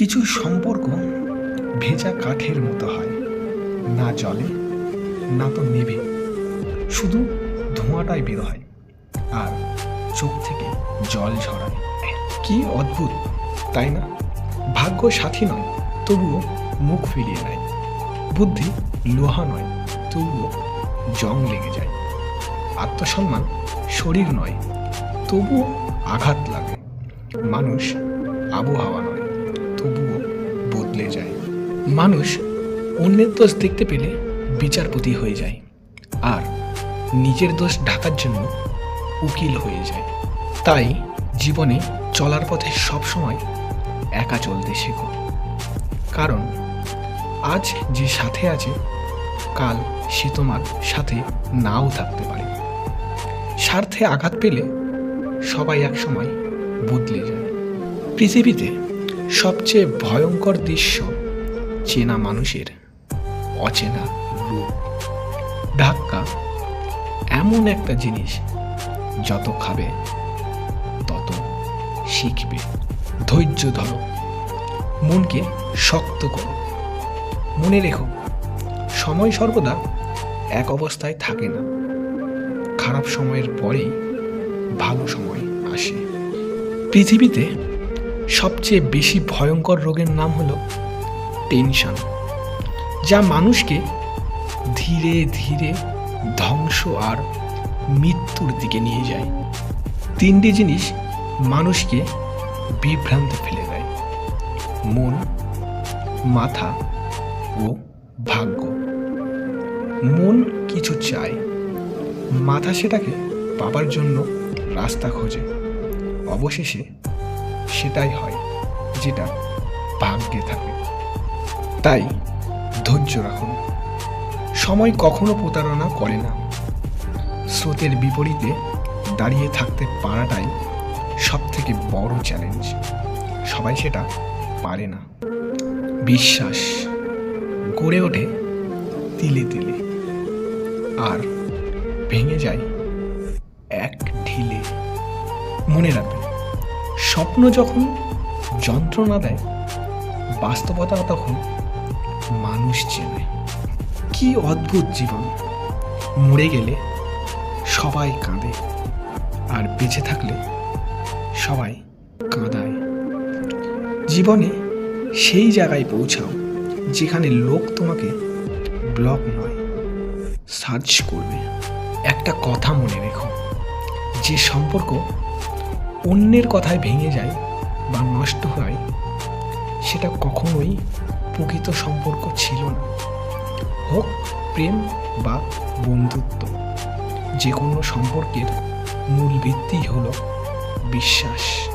কিছু সম্পর্ক ভেজা কাঠের মতো হয়। না জলে, না তো নেবে শুধু ধোঁয়াটাই বের হয় আর চোখ থেকে জল ঝরায়। কি অদ্ভুত, তাই না? ভাগ্য সাথী নয়, তবুও মুখ ফিরিয়ে নেয়। বুদ্ধি লোহা নয়, তবুও জং লেগে যায়। আত্মসম্মান শরীর নয়, তবুও আঘাত লাগে। মানুষ আবহাওয়া নয়। বদলে যায়। মানুষ অন্যের দোষ দেখতে পেলে বিচারপতি হয়ে যায় আর নিজের দোষ ঢাকার জন্য উকিল হয়ে যায়। তাই জীবনে চলার পথে সবসময় একা চলতে শেখো। কারণ আজ যে সাথে আছে, কাল সে তোমার সাথে নাও থাকতে পারে। স্বার্থে আঘাত পেলে সবাই একসময় বদলে যায়। পৃথিবীতে সবচেয়ে ভয়ঙ্কর দৃশ্য চেনা মানুষের অচেনা রূপ। ধাক্কা এমন একটা জিনিস, যত খাবে, তত শিখবে। ধৈর্য ধরো, মনকে শক্ত করো। মনে রেখো, সময় সর্বদা এক অবস্থায় থাকে না। খারাপ সময়ের পরেই ভালো সময় আসে। পৃথিবীতে সবচেয়ে বেশি ভয়ঙ্কর রোগের নাম হলো টেনশন, যা মানুষকে ধীরে ধীরে ধ্বংস আর মৃত্যুর দিকে নিয়ে যায়। তিনটি জিনিস মানুষকে বিভ্রান্তে ফেলে দেয়, মন, মাথা ও ভাগ্য। মন কিছু চায়, মাথা সেটাকে পাবার জন্য রাস্তা খোঁজে, অবশেষে সেটাই হয় যেটা ভাগ্যে থাকে। তাই ধৈর্য রাখুন। সময় কখনো প্রতারণা করে না। স্রোতের বিপরীতে দাঁড়িয়ে থাকতে পারাটাই সব থেকে বড় চ্যালেঞ্জ সবাই সেটা পারে না। বিশ্বাস গড়ে ওঠে তিলে তিলে। আর ভেঙে যায় এক ঢিলে। মনে রাখবেন স্বপ্ন যখন যন্ত্রণা দেয়, বাস্তবতা তখন মানুষ চেনে। কি অদ্ভুত জীবন। মরে গেলে সবাই কাঁদে আর বেঁচে থাকলে সবাই কাঁদায়। জীবনে সেই জায়গায় পৌঁছাও যেখানে লোক তোমাকে ব্লক নয়, সার্চ করবে। একটা কথা মনে রেখো, যে সম্পর্ক অন্যের কথায় ভেঙে যায় বা নষ্ট হয়, সেটা কখনোই প্রকৃত সম্পর্ক ছিল না। হোক প্রেম বা বন্ধুত্ব যে কোনো সম্পর্কের মূল ভিত্তি হলো বিশ্বাস।